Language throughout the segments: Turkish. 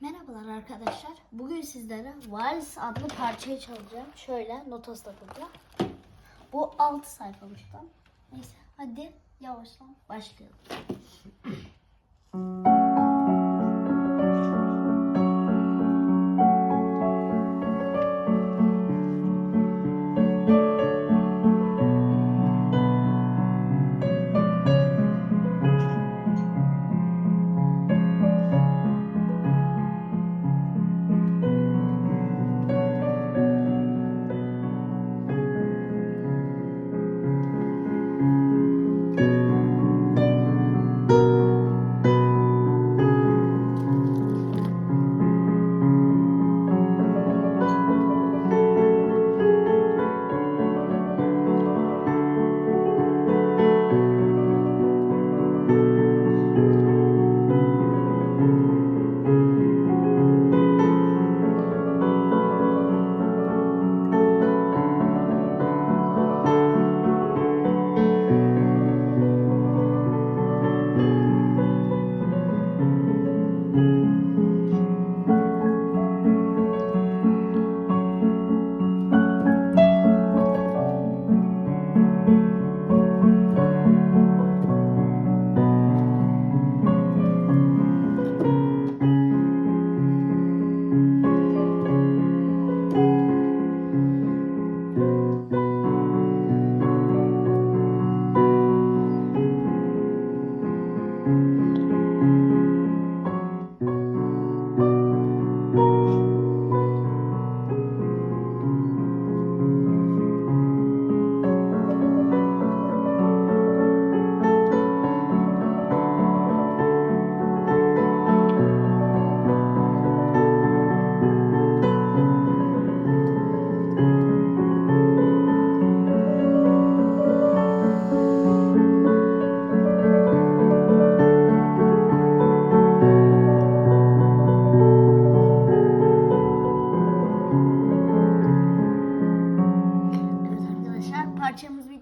Merhabalar arkadaşlar. Bugün sizlere Vals adlı parçayı çalacağım. Şöyle notas takacağım. Bu 6 sayfalıktan. Neyse hadi yavaştan başlayalım.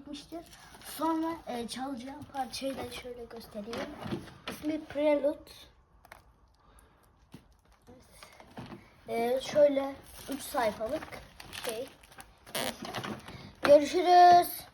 bitmiştir. Sonra e, çalacağım parçayı da şöyle göstereyim. İsmi Prelude. Evet. E, şöyle 3 sayfalık şey. Görüşürüz.